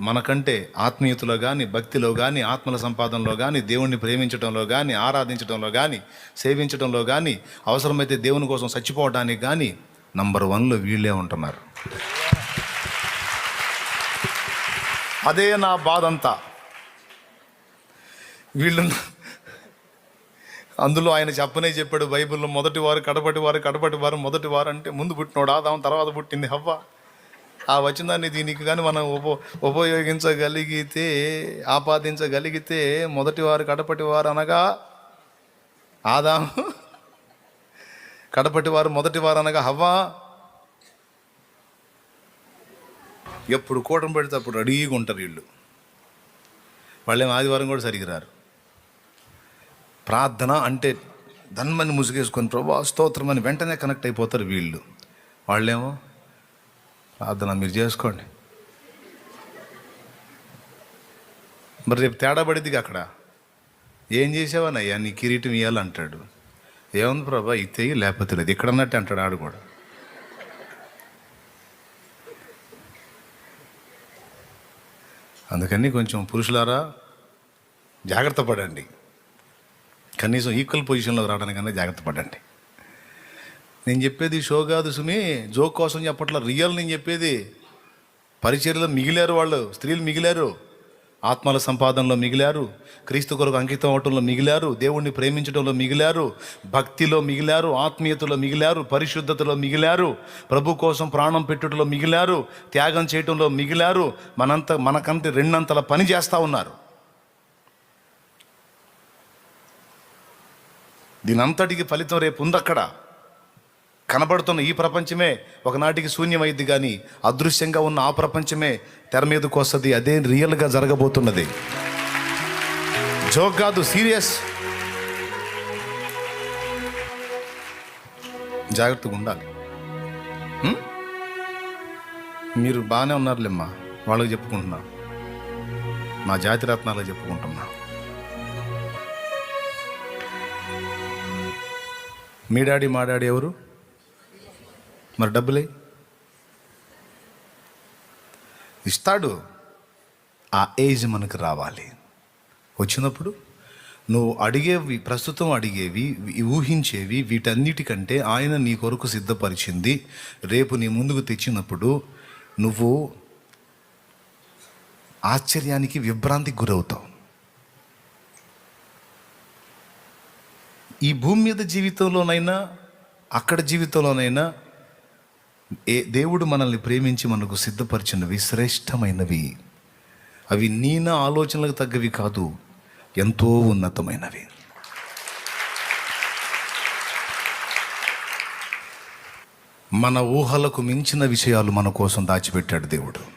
మనకంటే ఆత్మీయతలో కానీ భక్తిలో కానీ ఆత్మల సంపాదనలో కానీ దేవుణ్ణి ప్రేమించడంలో కానీ ఆరాధించడంలో కానీ సేవించడంలో కానీ అవసరమైతే దేవుని కోసం చచ్చిపోవడానికి కానీ నంబర్ వన్లో వీళ్ళే ఉంటున్నారు. అదే నా బాధ అంతా వీళ్ళు అందులో ఆయన చెప్పనే చెప్పాడు బైబిల్లో మొదటి వారు కడపటి వారు కడపటి వారు మొదటి వారు అంటే ముందు పుట్టినోడు ఆదాం తర్వాత పుట్టింది హవ్వ. ఆ వచనాన్ని దీనికి కానీ మనం ఉప ఉపయోగించగలిగితే ఆపాదించగలిగితే మొదటి వారు కడపటి వారు అనగా ఆదాము. కడపటి వారు మొదటి వారు అనగా హవ్వా. ఎప్పుడు కూటం పెడితే అప్పుడు రెడీగా ఉంటారు వీళ్ళు. వాళ్ళేం ఆదివారం కూడా సరిగ్గా రారు. ప్రార్థన అంటే ధన్మని ముసుగేసుకొని ప్రభా స్తోత్రం అని వెంటనే కనెక్ట్ అయిపోతారు వీళ్ళు. వాళ్ళేమో ప్రార్థన మీరు చేసుకోండి. మరి రేపు తేడా పడిద్దిగా అక్కడ. ఏం చేసావనయ్యా? నీ కిరీటం ఇవ్వాలంటాడు ఏముంది ప్రభా? ఇతే లేకపోతే లేదు. ఇక్కడ అన్నట్టు అంటాడు ఆడు కూడా. అందుకని కొంచెం పురుషులారా జాగ్రత్త పడండి. కనీసం ఈక్వల్ పొజిషన్లో రావడానికన్నా జాగ్రత్త పడండి. నేను చెప్పేది షో కాదు సుమి. జోక్ కోసం చెప్పట్లా. రియల్ నేను చెప్పేది. పరిచర్లో మిగిలారు వాళ్ళు. స్త్రీలు మిగిలారు. ఆత్మల సంపాదనలో మిగిలారు. క్రీస్తు కొరకు అంకితం అవటంలో మిగిలారు. దేవుణ్ణి ప్రేమించడంలో మిగిలారు. భక్తిలో మిగిలారు. ఆత్మీయతలో మిగిలారు. పరిశుద్ధతలో మిగిలారు. ప్రభు కోసం ప్రాణం పెట్టుటలో మిగిలారు. త్యాగం చేయటంలో మిగిలారు. మనంత మనకంటే రెండంతల పని చేస్తూ ఉన్నారు. దీనంతటికి ఫలితం రేపు ఉందక్కడ. కనబడుతున్న ఈ ప్రపంచమే ఒకనాటికి శూన్యమైద్ది కానీ అదృశ్యంగా ఉన్న ఆ ప్రపంచమే తెర మీదకు వస్తుంది. అదే రియల్గా జరగబోతున్నది. జోక్ కాదు సీరియస్. జాగ్రత్తగా ఉండాలి. మీరు బాగానే ఉన్నారులేమ్మా. వాళ్ళకి చెప్పుకుంటున్నా. మా జాతి రత్నాలకు చెప్పుకుంటున్నా. మీ డాడీ మా డాడీ ఎవరు? మరి డబ్బులే ఇస్తాడు. ఆ ఏజ్ మనకు రావాలి. వచ్చినప్పుడు నువ్వు అడిగేవి ప్రస్తుతం అడిగేవి ఊహించేవి వీటన్నిటికంటే ఆయన నీ కొరకు సిద్ధపరిచింది. రేపు నీ ముందుకు తెచ్చినప్పుడు నువ్వు ఆశ్చర్యానికి విభ్రాంతికి గురవుతావు. ఈ భూమి మీద జీవితంలోనైనా అక్కడ జీవితంలోనైనా ఏ దేవుడు మనల్ని ప్రేమించి మనకు సిద్ధపరిచినవి శ్రేష్టమైనవి. అవి నీన ఆలోచనలకు తగ్గవి కాదు ఎంతో ఉన్నతమైనవి. మన ఊహలకు మించిన విషయాలు మన కోసం దాచిపెట్టాడు దేవుడు.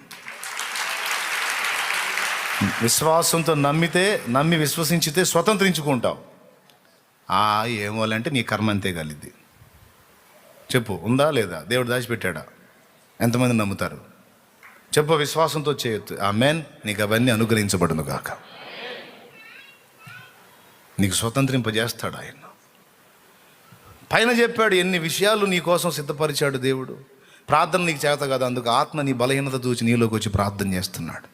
విశ్వాసంతో నమ్మితే నమ్మి విశ్వసించితే స్వతంత్రించుకుంటావు ఆ ఏమోలంటే నీ కర్మ అంతే కలిద్ది. చెప్పు ఉందా లేదా? దేవుడు దాచిపెట్టాడా? ఎంతమంది నమ్ముతారు? చెప్పు విశ్వాసంతో చేయొద్దు. ఆ మెన్ నీకు అవన్నీ అనుగ్రహించబడును కాక నీకు స్వతంత్రింపజేస్తాడు ఆయన. పైన చెప్పాడు ఎన్ని విషయాలు నీ కోసం సిద్ధపరిచాడు దేవుడు. ప్రార్థన నీకు చేత కదా అందుకు ఆత్మ నీ బలహీనత చూచి నీలోకి వచ్చి ప్రార్థన చేస్తున్నాడు.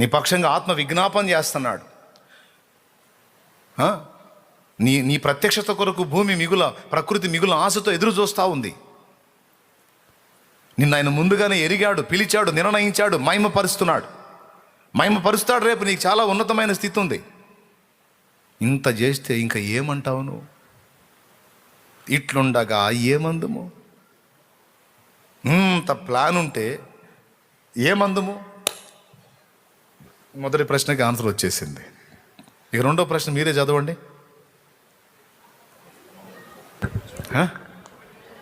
నీ పక్షంగా ఆత్మ విజ్ఞాపన చేస్తున్నాడు. నీ నీ ప్రత్యక్షత కొరకు భూమి మిగుల ప్రకృతి మిగుల ఆశతో ఎదురు చూస్తూ ఉంది. నిన్న ఆయన ముందుగానే ఎరిగాడు పిలిచాడు నిర్ణయించాడు మైమపరుస్తున్నాడు. మైమపరుస్తాడు రేపు నీకు చాలా ఉన్నతమైన స్థితి ఉంది. ఇంత చేస్తే ఇంకా ఏమంటావు నువ్వు? ఇట్లుండగా ఏమందుము? ఇంత ప్లాన్ ఉంటే ఏమందుము? మొదటి ప్రశ్నకి ఆన్సర్ వచ్చేసింది. ఇక రెండో ప్రశ్న మీరే చదవండి.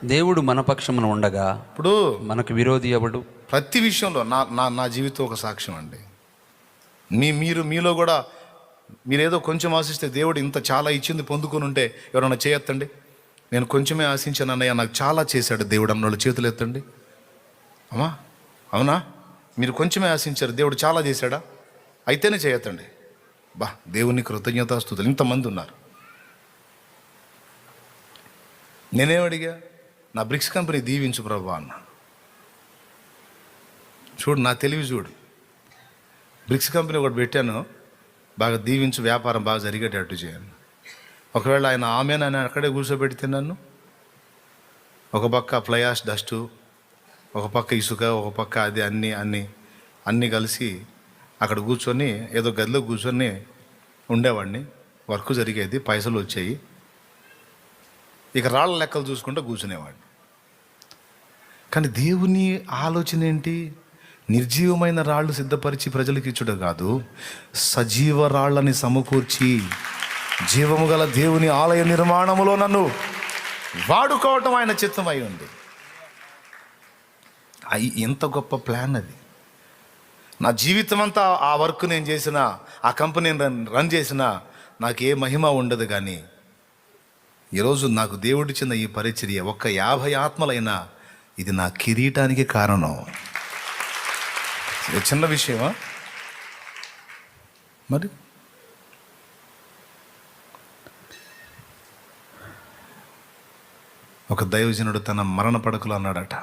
దేవుడు మన పక్షమున ఉండగా ఇప్పుడు మనకు విరోధి ఎవడు? ప్రతి విషయంలో నా నా నా జీవితం ఒక సాక్ష్యం అండి. మీ మీరు మీలో కూడా మీరేదో కొంచెం ఆశిస్తే దేవుడు ఇంత చాలా ఇచ్చింది పొందుకొని ఉంటే ఎవరైనా చేయొత్తండి? నేను కొంచెమే ఆశించాను అన్నయ్య నాకు చాలా చేశాడు దేవుడు అన్నోళ్ళు చేతులు ఎత్తండి. అమ్మా అవునా? మీరు కొంచెమే ఆశించారు దేవుడు చాలా చేశాడా? అయితేనే చేయొత్తండి. బా దేవుని కృతజ్ఞతాస్తుతులు ఇంతమంది ఉన్నారు. నేనేమడిగా? నా బ్రిక్స్ కంపెనీ దీవించు ప్రభా అన్న. చూడు నా తెలివి చూడు. బ్రిక్స్ కంపెనీ ఒకటి పెట్టాను బాగా దీవించు వ్యాపారం బాగా జరిగేటట్టు చేయను ఒకవేళ ఆయన ఆమె అని అక్కడే కూర్చోబెడితే నన్ను? ఒక పక్క ఫ్లయాష్ డస్టు ఒక పక్క ఇసుక ఒక పక్క అది అన్నీ అన్నీ అన్నీ కలిసి అక్కడ కూర్చొని ఏదో గదిలో కూర్చొని ఉండేవాడిని. వర్క్ జరిగేది పైసలు వచ్చాయి. ఇక రాళ్ళ లెక్కలు చూసుకుంటూ కూర్చునేవాడిని కానీ దేవుని ఆలోచన ఏంటి? నిర్జీవమైన రాళ్ళు సిద్ధపరిచి ప్రజలకు ఇచ్చుట కాదు సజీవ రాళ్ళని సమకూర్చి జీవము గల దేవుని ఆలయ నిర్మాణములో నన్ను వాడుకోవటం ఆయన చిత్తం అయి ఉంది. అయి ఎంత గొప్ప ప్లాన్ అది. నా జీవితం అంతా ఆ వర్క్ నేను చేసిన ఆ కంపెనీని రన్ రన్ చేసిన నాకు ఏ మహిమ ఉండదు కానీ ఈరోజు నాకు దేవుడిచ్చిన ఈ పరిచర్య ఒక్క యాభై ఆత్మలైనా ఇది నా కిరీటానికి కారణం. ఇది చిన్న విషయమా? మరి? ఒక దైవజనుడు తన మరణ పడకలు అన్నాడట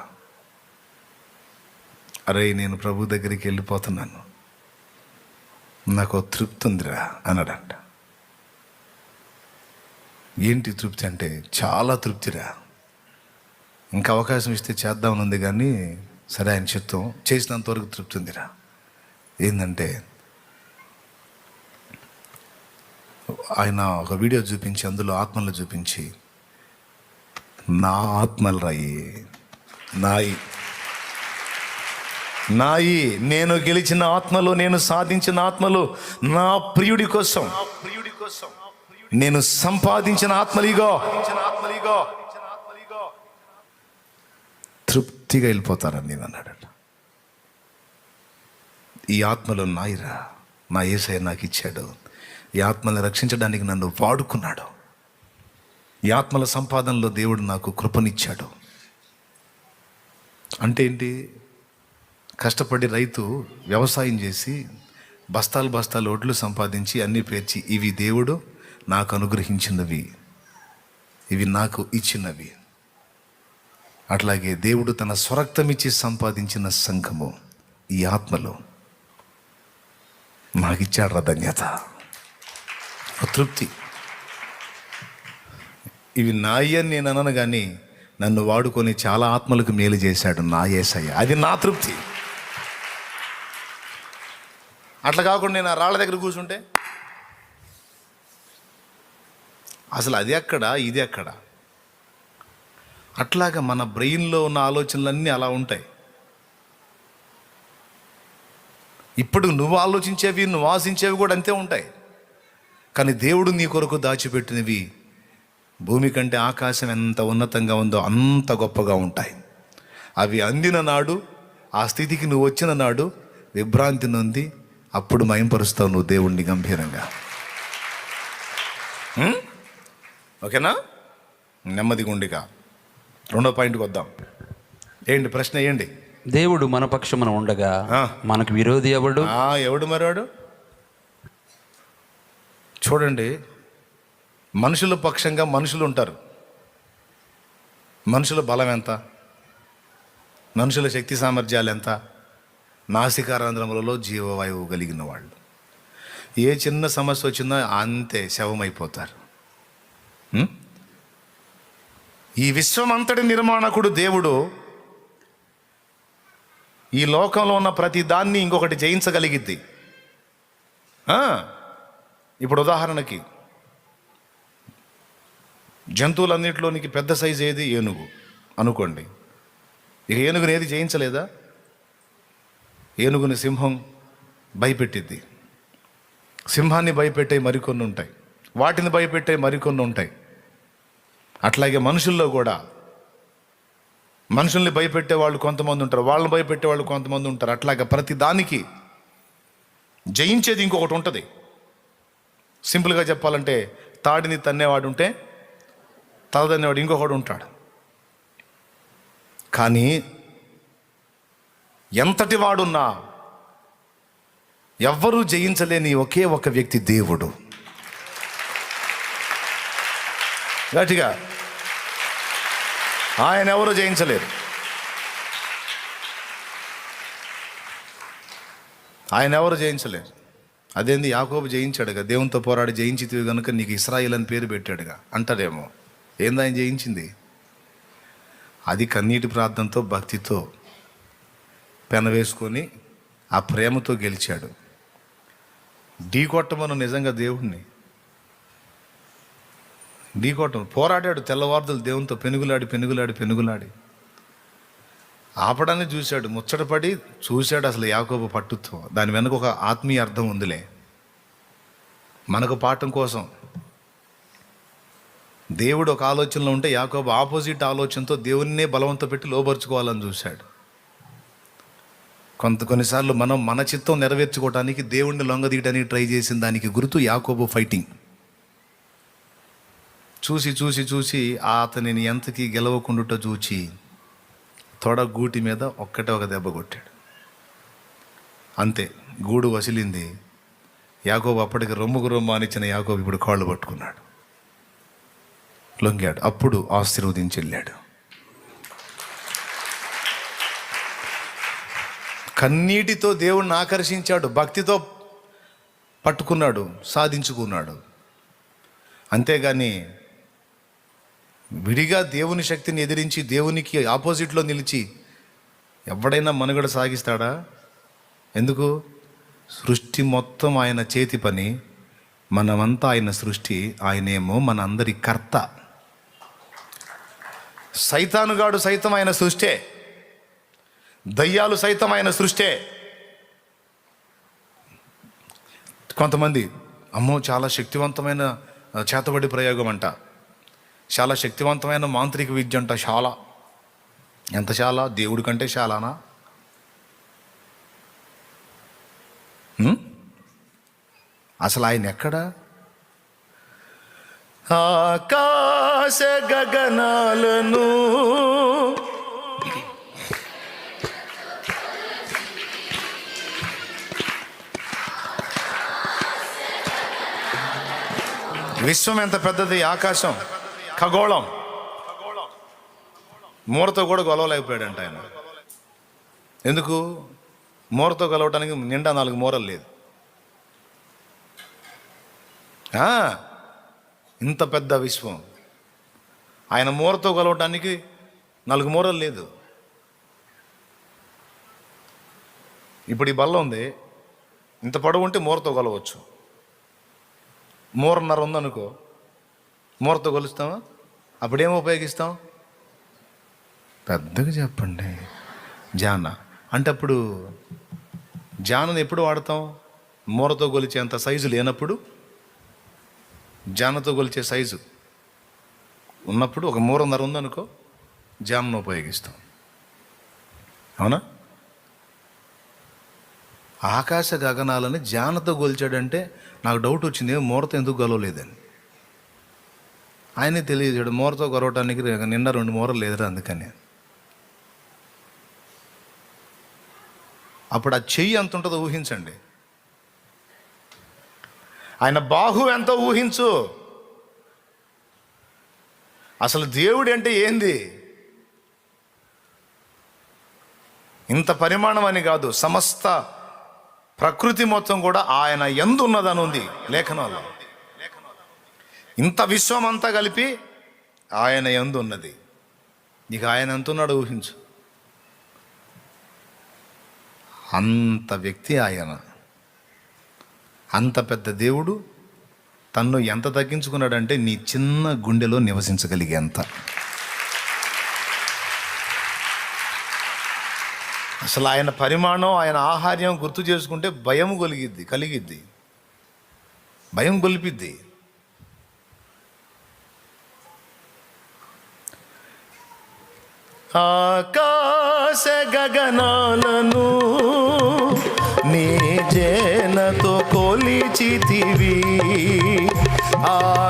అరే నేను ప్రభు దగ్గరికి వెళ్ళిపోతున్నాను. నాకు తృప్తి ఉందిరా అన్నాడంట. ఏంటి తృప్తి అంటే చాలా తృప్తిరా. ఇంకా అవకాశం ఇస్తే చేద్దామని ఉంది కానీ సరే ఆయన చిత్తం చేసినంత వరకు తృప్తి ఉందిరా. ఏంటంటే ఆయన ఒక వీడియో చూపించి అందులో ఆత్మలు చూపించి నా ఆత్మలు రాయి నాయి. నాయి నేను గెలిచిన ఆత్మలు నేను సాధించిన ఆత్మలు నా ప్రియుడి కోసం. ప్రియుడి కోసం. నేను సంపాదించిన ఆత్మలిగో తృప్తిగా వెళ్ళిపోతారని నేను అన్నాడట. ఈ ఆత్మలో నాయిరా నా ఏసయ నాకు ఇచ్చాడు. ఈ ఆత్మల్ని రక్షించడానికి నన్ను వాడుకున్నాడు. ఈ ఆత్మల సంపాదనలో దేవుడు నాకు కృపనిచ్చాడు. అంటే ఏంటి? కష్టపడి రైతు వ్యవసాయం చేసి బస్తాలు బస్తాలు ఒడ్లు సంపాదించి అన్నీ పేర్చి ఇవి దేవుడు. నాకు అనుగ్రహించినవి. ఇవి నాకు ఇచ్చినవి. అట్లాగే దేవుడు తన స్వరక్తమిచ్చి సంపాదించిన సంఘము ఈ ఆత్మలో. నాకిచ్చాడు రా ధన్యత. తృప్తి ఇవి నాయి అని నేను అనను కానీ నన్ను వాడుకొని చాలా ఆత్మలకు మేలు చేశాడు నా ఏసయ్య. అది నా తృప్తి. అట్లా కాకుండా నేను ఆ రాళ్ళ దగ్గర కూర్చుంటే అసలు అది ఎక్కడ? ఇది ఎక్కడ? అట్లాగా మన బ్రెయిన్లో ఉన్న ఆలోచనలన్నీ అలా ఉంటాయి. ఇప్పుడు నువ్వు ఆలోచించేవి నువ్వు ఆశించేవి కూడా అంతే ఉంటాయి. కానీ దేవుడు నీ కొరకు దాచిపెట్టినవి భూమి కంటే ఆకాశం ఎంత ఉన్నతంగా ఉందో అంత గొప్పగా ఉంటాయి. అవి అందిన నాడు ఆ స్థితికి నువ్వు వచ్చిన నాడు విభ్రాంతి నొంది అప్పుడు మయంపరుస్తావు నువ్వు దేవుణ్ణి గంభీరంగా. ఓకేనా? నెమ్మదిగా ఉండిగా. రెండో పాయింట్కి వద్దాం. ఏంటి ప్రశ్న ఏంటి? దేవుడు మన పక్షమున ఉండగా ఆ. మనకు విరోధి ఎవడు? ఆ, ఎవడు మరాడు చూడండి. మనుషుల పక్షంగా మనుషులు ఉంటారు. మనుషుల బలం ఎంత? మనుషుల శక్తి సామర్థ్యాలు ఎంత? నాసికారంధ్రములలో జీవవాయువు కలిగిన వాళ్ళు. ఏ చిన్న సమస్య వచ్చినా అంతే శవమైపోతారు? Hmm? ఈ విశ్వమంతటి నిర్మాణకుడు దేవుడు ఈ లోకంలో ఉన్న ప్రతి దాన్ని ఇంకొకటి జయించగలిగిద్ది. ఇప్పుడు ఉదాహరణకి జంతువులన్నింటిలోనికి పెద్ద సైజు ఏది? ఏనుగు. అనుకోండి. ఇక ఏనుగుని ఏది జయించలేదా? ఏనుగుని సింహం భయపెట్టిద్ది. సింహాన్ని భయపెట్టే మరికొన్ని ఉంటాయి. వాటిని భయపెట్టే మరికొన్ని ఉంటాయి. అట్లాగే మనుషుల్లో కూడా మనుషుల్ని భయపెట్టే వాళ్ళు కొంతమంది ఉంటారు వాళ్ళని భయపెట్టే వాళ్ళు కొంతమంది ఉంటారు. అట్లాగే ప్రతి దానికి జయించేది ఇంకొకటి ఉంటుంది. సింపుల్గా చెప్పాలంటే తాడిని తన్నేవాడు ఉంటే తలదన్నేవాడు ఇంకొకడు ఉంటాడు. కానీ ఎంతటి వాడున్నా ఎవ్వరూ జయించలేని ఒకే ఒక వ్యక్తి దేవుడు. గట్టిగా ఆయన ఎవరు జయించలేరు. ఆయన ఎవరు జయించలేరు. అదేంది యాకోబు జయించాడుగా? దేవునితో పోరాడి జయించితివి కనుక నీకు ఇస్రాయిల్ అని పేరు పెట్టాడుగా? అంటారేమో ఏంది ఆయన జయించింది? అది కన్నీటి ప్రార్థనతో భక్తితో పెన వేసుకొని ఆ ప్రేమతో గెలిచాడు. ఢీ కొట్టమను నిజంగా దేవుణ్ణి. ఢీ పోరాడాడు తెల్లవారుదలు దేవునితో పెనుగులాడి పెనుగులాడి పెనుగులాడి. ఆపడాన్ని చూశాడు. ముచ్చటపడి చూశాడు అసలు యాకోబు పట్టుతో దాని వెనుక ఒక ఆత్మీయ అర్థం ఉందిలే. మనకు పాఠం కోసం. దేవుడు ఒక ఆలోచనలో ఉంటే యాకోబు ఆపోజిట్ ఆలోచనతో దేవునినే బలవంత పెట్టి లోపరుచుకోవాలని చూశాడు. కొంత కొన్నిసార్లు మనం మన చిత్తం నెరవేర్చుకోవడానికి దేవుణ్ణి లొంగదీయడానికి ట్రై చేసిన దానికి గుర్తు యాకోబు ఫైటింగ్. చూసి చూసి చూసి అతనిని ఎంతకి గెలవకుండుట చూచి తొడ గూటి మీద ఒక్కటే ఒక దెబ్బ కొట్టాడు. అంతే గూడు వసిలింది. యాకోబు అప్పటికి రొమ్ముకు రొమ్ము అనిచ్చిన యాకోబు ఇప్పుడు కాళ్ళు పట్టుకున్నాడు. లొంగాడు. అప్పుడు ఆశీర్వదించి వెళ్ళాడు కన్నీటితో దేవుణ్ణి ఆకర్షించాడు భక్తితో పట్టుకున్నాడు సాధించుకున్నాడు. అంతేగాని విడిగా దేవుని శక్తిని ఎదిరించి దేవునికి ఆపోజిట్లో నిలిచి ఎవడైనా మనుగడ సాగిస్తాడా? ఎందుకు? సృష్టి మొత్తం ఆయన చేతి పని మనమంతా ఆయన సృష్టి ఆయనేమో మన అందరి కర్త. సైతానుగాడు సైతం ఆయన సృష్టే. దయ్యాలు సైతం ఆయన సృష్టే. కొంతమంది అమ్మో చాలా శక్తివంతమైన చేతబడి ప్రయోగం అంట చాలా శక్తివంతమైన మాంత్రిక విద్య అంట చాలా. ఎంత చాలా? దేవుడి కంటే చాలానా? అసలు ఆయన ఎక్కడా? ఆకాశ గగనాలను విశ్వం ఎంత పెద్దది? ఆకాశం. ఖగోళం. మూరతో కూడా గొలవలేకపోయాడంట ఆయన. ఎందుకు? మూరతో గొలవటానికి నిండా నాలుగు మూరలు లేదు. ఇంత పెద్ద విశ్వం. ఆయన మూరతో గొలవటానికి నాలుగు మూరలు లేదు. ఇప్పుడు ఈ బల్ల ఉంది. ఇంత పొడవు ఉంటే మూరతో కొలవచ్చు. మూరన్నర ఉందనుకో. మూరతో కొలుస్తామా అప్పుడేం ఉపయోగిస్తాం? పెద్దగా చెప్పండి. జాన. అంటే అప్పుడు జానను ఎప్పుడు వాడతాం? మూరతో గొలిచేంత సైజు లేనప్పుడు? జానతో కొలిచే సైజు ఉన్నప్పుడు ఒక మూరన్నర ఉందనుకో జానను ఉపయోగిస్తాం. అవునా? ఆకాశ గగనాలని జానతో గొలిచాడంటే నాకు డౌట్ వచ్చింది మూరతో ఎందుకు గొలవలేదని ఆయనే తెలియజాడు మోరతో గొరవటానికి నిన్న రెండు మూరలు లేదురా అందుకని. అప్పుడు ఆ చెయ్యి ఎంత ఉంటుందో ఊహించండి. ఆయన బాహు ఎంతో ఊహించు? అసలు దేవుడు అంటే ఏంది? ఇంత పరిమాణం అని కాదు సమస్త ప్రకృతి మొత్తం కూడా ఆయన ఎందు ఉన్నదని ఉంది లేఖనంలో ఇంత విశ్వం అంతా కలిపి ఆయన ఎందు ఉన్నది నీకు ఆయన ఎంతున్నాడు ఊహించు. అంత వ్యక్తి ఆయన. అంత పెద్ద దేవుడు తన్ను ఎంత తగ్గించుకున్నాడంటే నీ చిన్న గుండెలో నివసించగలిగేంత. అసలు ఆయన పరిమాణం ఆయన ఆహార్యం గుర్తు చేసుకుంటే భయం కలిగిద్ది కలిగిద్ది. భయం గొలిపిద్ది. ఆకాశ గగనాలను నీ జేనతో కొలిచితివి. ఆ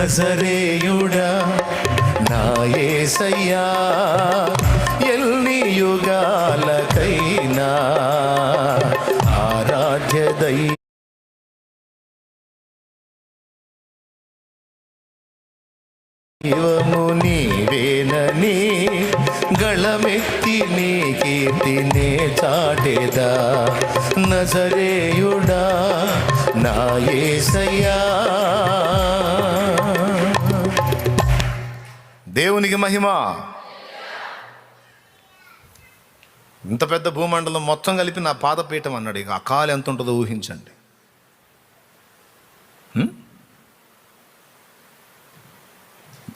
నజరేయుడా నాయసయ్యా ఎల్లి యుగాలకైనా ఆరాధ్య దై దైవము నీవేనని గళమెత్తి నీ కీర్తినే చాటేదా. నజరేయుడా నాయసయ్యా దేవునికి మహిమ. ఇంత పెద్ద భూమండలం మొత్తం కలిపి నా పాదపీఠం అన్నాడు. ఇక అకాలు ఎంత ఉంటుందో ఊహించండి.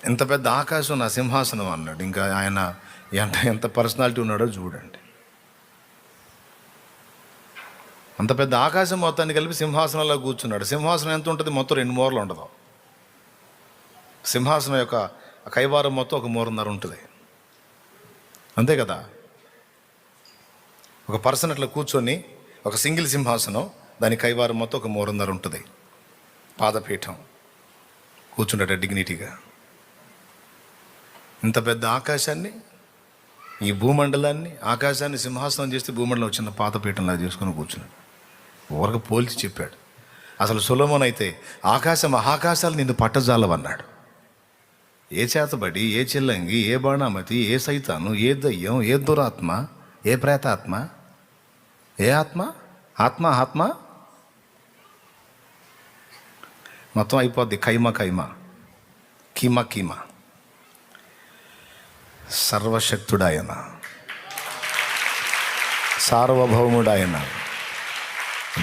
ఎంత పెద్ద ఆకాశం నా సింహాసనం అన్నాడు. ఇంకా ఆయన ఎంత ఎంత పర్సనాలిటీ ఉన్నాడో చూడండి. అంత పెద్ద ఆకాశం మొత్తాన్ని కలిపి సింహాసనంలో కూర్చున్నాడు. సింహాసనం ఎంత ఉంటుంది? మొత్తం రెండు మూరలు ఉండదు. సింహాసనం యొక్క ఆ కైవారం మొత్తం ఒక మూరన్నర ఉంటుంది. అంతే కదా? ఒక పర్సన్ అట్లా కూర్చొని ఒక సింగిల్ సింహాసనం దాని కైవారం మొత్తం ఒక మూరన్నర ఉంటుంది. పాదపీఠం. కూర్చుంటాడు డిగ్నిటీగా ఇంత పెద్ద ఆకాశాన్ని ఈ భూమండలాన్ని ఆకాశాన్ని సింహాసనం చేస్తే భూమండలం చిన్న పాతపీఠంలా చేసుకుని కూర్చున్నాడు. ఊరకు పోల్చి చెప్పాడు. అసలు సులభం అయితే ఆకాశం మహాకాశాలు నిన్ను పట్టజాలవన్నాడు. ఏ చేతబడి ఏ చిల్లంగి ఏ బాణామతి ఏ సైతాను ఏ దయ్యం ఏ దురాత్మ ఏ ప్రేతాత్మ? ఏ ఆత్మ? ఆత్మ ఆత్మ? మొత్తం అయిపోద్ది కైమ కైమ కీమ కీమ సర్వశక్తుడాయన. సార్వభౌముడాయన.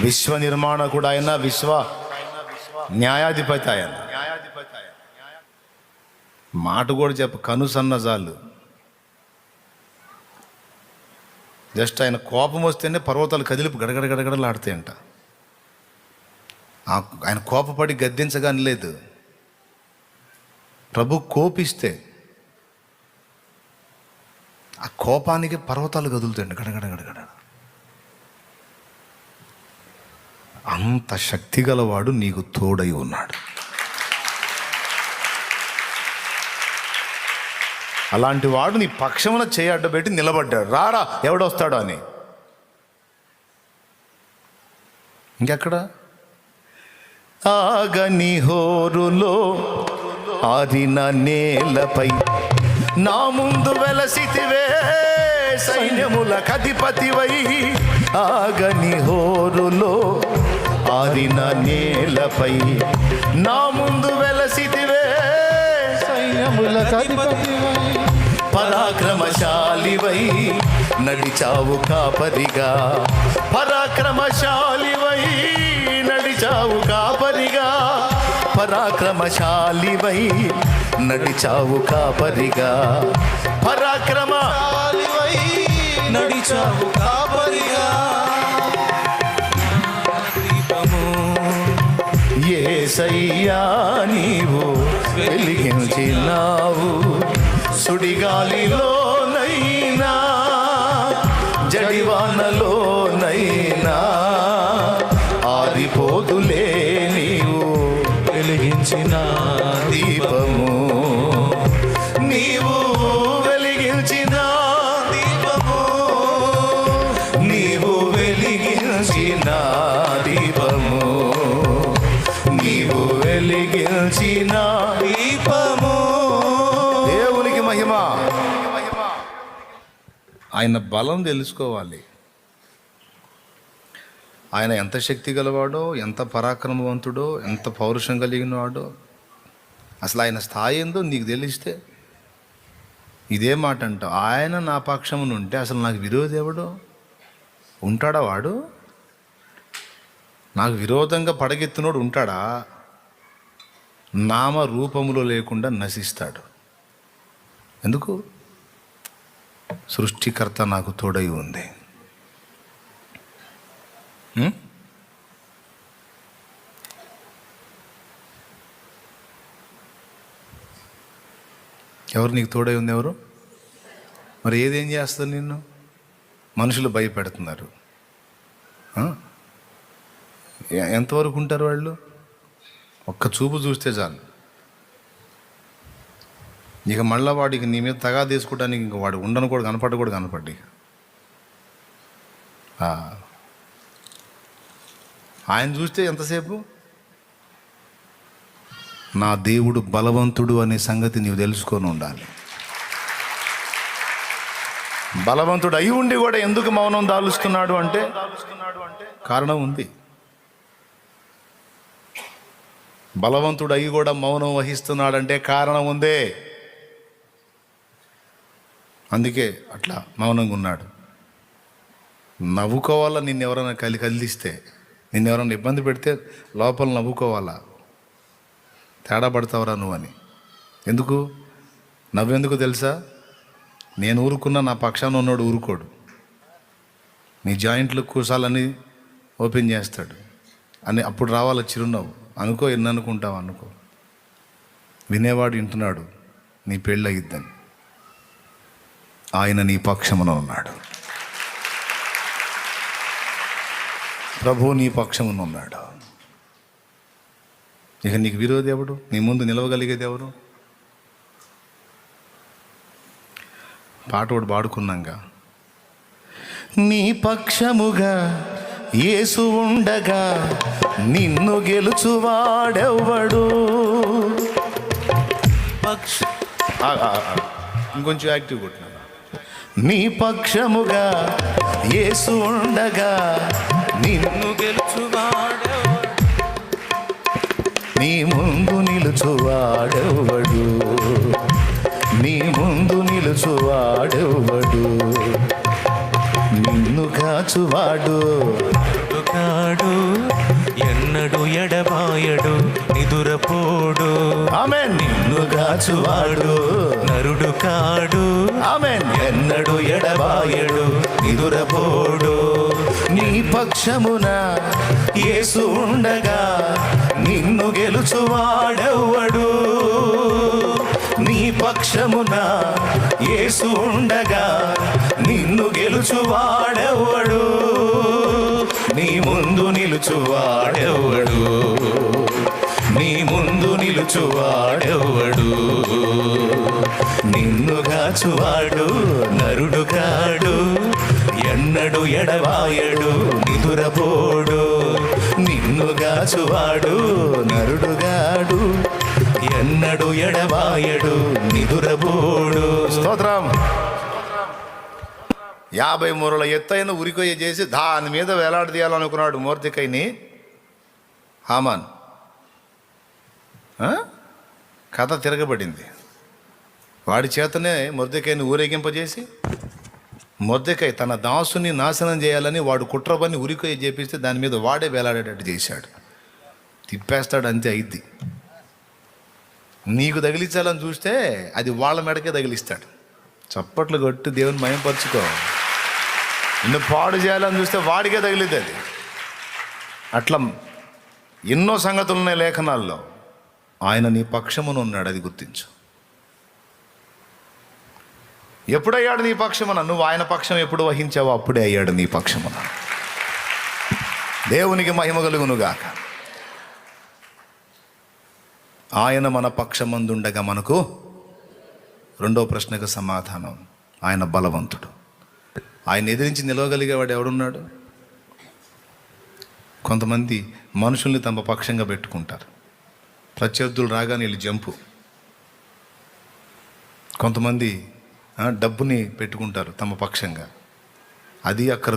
విశ్వ నిర్మాణకుడాయన విశ్వ న్యాయాధిపతి ఆయన మాట కూడా చెప్ప కనుసన్న సన్నజాలు జస్ట్ ఆయన కోపం వస్తేనే పర్వతాలు కదిలిపి గడగడ గడగడలాడతాయంట ఆయన కోపపడి గద్దించగాని లేదు. ప్రభు కోపిస్తే ఆ కోపానికి పర్వతాలు కదులుతాయండి గడగడ గడగడ అంత శక్తి గలవాడు నీకు తోడై ఉన్నాడు. అలాంటి వాడు నీ పక్షమున చేయి అడ్డబెట్టి నిలబడ్డాడు. రారా ఎవడొస్తాడు అని? ఇంకెక్కడ? ఆగని హోరులో ఆరిన నేలపై నా ముందు వెలసితివే సైన్యముల కధిపతివై. ఆగని హోరులో ఆరిన నేలపై నా ముందు వెలసితివే సైన్యముల కధిపతివై. పరాక్రమశాలివై నడిచావు కాపరిగా. పరాక్రమశాలివై నడిచావు కాపరిగా. పరాక్రమశాలివై నడిచావు కాపరిగా. పరాక్రమ నడిచావు కాపరిగా. ఏసయ్యా నీవు వెలిగించినావు. సుడిగాలిలోనైనా జడివానలోనైనా ఆదిపోదులే నీవు వెలిగించిన దీపము. ఆయన బలం తెలుసుకోవాలి. ఆయన ఎంత శక్తి గలవాడో ఎంత పరాక్రమవంతుడో ఎంత పౌరుషం కలిగిన వాడో అసలు ఆయన స్థాయి ఏందో నీకు తెలిస్తే ఇదే మాట అంటావు ఆయన నా పక్షమును ఉంటే అసలు నాకు విరోధి ఎవడు? ఉంటాడా వాడు? నాకు విరోధంగా పడగెత్తినోడు ఉంటాడా? నామ రూపములో లేకుండా నశిస్తాడు. ఎందుకు? సృష్టికర్త నాకు తోడై ఉంది. ఎవరు నీకు తోడై ఉంది ఎవరు? మరి ఏదేం చేస్తుంది నిన్ను? మనుషులు భయపెడుతున్నారు. ఎంతవరకు ఉంటారు వాళ్ళు? ఒక్క చూపు చూస్తే చాలు. ఇక మళ్ళీ వాడికి నీ మీద తగా తీసుకోవడానికి ఇంక వాడు ఉండను కూడా కనపడ్డ కూడా కనపడ్డి ఆయన చూస్తే ఎంతసేపు? నా దేవుడు బలవంతుడు అనే సంగతి నీవు తెలుసుకొని ఉండాలి. బలవంతుడు అయి ఉండి కూడా ఎందుకు మౌనం దాలుస్తున్నాడు అంటే కారణం ఉంది. బలవంతుడు అయి కూడా మౌనం వహిస్తున్నాడంటే కారణం ఉందే. అందుకే అట్లా మౌనంగా ఉన్నాడు నవ్వుకోవాలా నిన్ను ఎవరైనా కలి కదిలిస్తే? నిన్ను ఎవరైనా ఇబ్బంది పెడితే లోపల నవ్వుకోవాలా? తేడా పడతావురా నువ్వు అని. ఎందుకు? నవ్వెందుకు తెలుసా? నేను ఊరుకున్నా నా పక్షాన ఉన్నాడు ఊరుకోడు. నీ జాయింట్లు కూసాలని ఓపెన్ చేస్తాడు. అని అప్పుడు రావాల చిరునవ్వు? అనుకో ఎన్ననుకుంటావు అనుకో. వినేవాడు వింటున్నాడు నీ పెళ్ళి అయ్యిద్దని ఆయన నీ పక్షమున ఉన్నాడు. ప్రభు నీ పక్షమున ఉన్నాడు. ఇక నీకు విరోధి ఎవడు? నీ ముందు నిలవగలిగేది ఎవరు? పాట ఒకటి పాడుకున్నాగా. నీ పక్షముగా యేసు ఉండగా నిన్ను గెలుచువాడెవ్వడు? పక్ష ఇంకొంచెం యాక్టివ్ కొట్టినా. నీ పక్షముగా యేసు ఉండగా నిన్ను గెలుచువాడెవడు? నీ ముందు నిలుచువాడెవ్వడు నీ ముందు నిలుచువాడెవ్వడు నిన్ను కాచువాడు. కాడు ఎన్నడు ఎడబాయడు నిదురపోడు. ఆమె నిన్ను కాచువాడు నరుడు కాడు. ఆమె ఎన్నడు ఎడబాయడు నిదురపోడు. నీ పక్షమున యేసు ఉండగా నిన్ను గెలుచువాడెవ్వడు. నీ పక్షమున యేసు ఉండగా నిన్ను గెలుచువాడెవ్వడు. నీ ముందు నిలుచువాడెవ్వడు. నీ ముందు నిలుచువాడెవ్వడు నిన్ను గాచువాడు నరుడు కాడు ఎన్నడు ఎడవాయడు నిదురపోడు. నిన్ను గాచువాడు నరుడుగాడు. ఎన్నడు ఎడవాయడు నిదురబోడు స్తోత్రం. యాభై మూరల ఎత్తైన ఉరికొయ్య చేసి దాని మీద వేలాడదీయాలనుకున్నాడు మూర్తికైని హామాన్. కథ తిరగబడింది. వాడి చేతనే మొర్దెకాయని ఊరేగింపజేసి మొర్దెకాయ తన దాసుని నాశనం చేయాలని వాడు కుట్ర పని ఉరికొయ్య చేపిస్తే దాని మీద వాడే వేలాడేటట్టు చేశాడు. తిప్పేస్తాడు అంతే అయిద్ది. నీకు తగిలించాలని చూస్తే అది వాళ్ళ మెడకే తగిలిస్తాడు. చప్పట్లు కొట్టి దేవుని మయంపరుచుకో. నిన్ను పాడు చేయాలని చూస్తే వాడికే తగిలిద్ది అది. అట్లా ఎన్నో సంగతులు ఉన్నాయి లేఖనాల్లో. ఆయన నీ పక్షమున ఉన్నాడు అది గుర్తించు. ఎప్పుడయ్యాడు నీ పక్షమున? నువ్వు ఆయన పక్షం ఎప్పుడు వహించావో అప్పుడే అయ్యాడు నీ పక్షమున. దేవునికి మహిమ కలుగునుగాక. ఆయన మన పక్షమందుండగా మనకు రెండో ప్రశ్నకు సమాధానం. ఆయన బలవంతుడు. ఆయన ఎదిరించి నిలవగలిగేవాడు ఎవడున్నాడు? కొంతమంది మనుషుల్ని తమ పక్షంగా పెట్టుకుంటారు. ప్రత్యర్థులు రాగానే వీళ్ళు జంపు. కొంతమంది ఆ, డబ్బుని పెట్టుకుంటారు తమ పక్షంగా. అది అక్కడ